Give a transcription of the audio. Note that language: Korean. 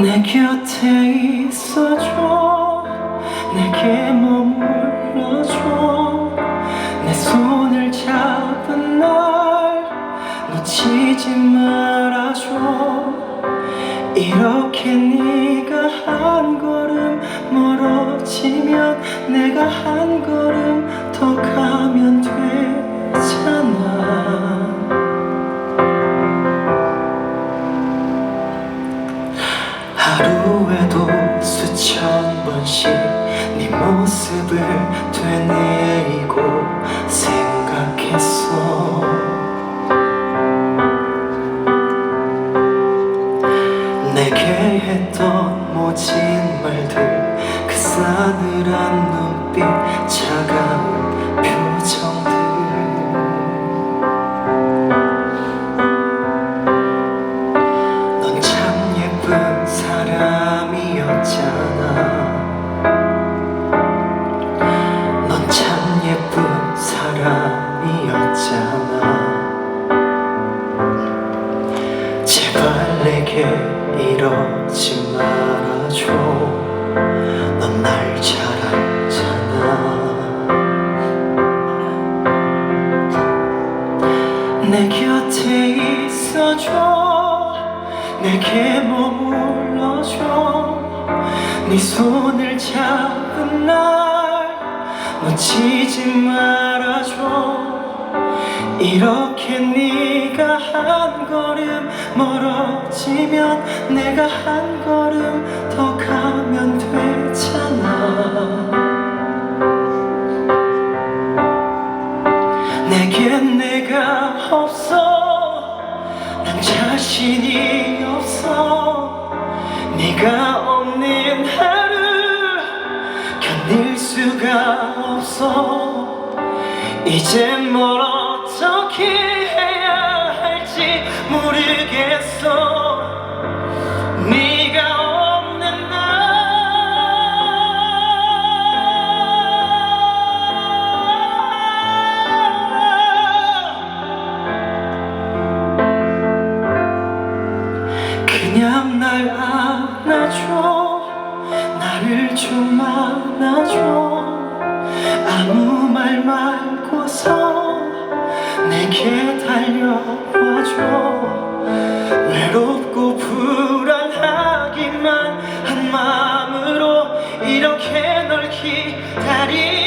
내 곁에 있어줘. 내게 머물러줘. 내 손을 잡은 날 놓치지 말아줘. 이렇게 네가 한 걸음 멀어지면 내가 한 걸음 했던 모진 말들 그 싸늘한 눈빛 차가운 표정들. 넌 참 예쁜 사람이었잖아. 넌 참 예쁜 내게 이러지 말아줘. 넌 날 잘 알잖아. 내 곁에 있어줘. 내게 머물러줘. 네 손을 잡은 날 놓치지 말아줘 이렇게 네가 한 걸음 멀어지면 내가 한 걸음 더 가면 되잖아. 내겐 내가 없어. 난 자신이 없어. 네가 없는 하루 견딜 수가 없어. 이제 뭘어 안아줘. 나를 좀 안아줘 아무 말 말고서 내게 달려와줘. 외롭고 불안하기만 한 마음으로 이렇게 널 기다리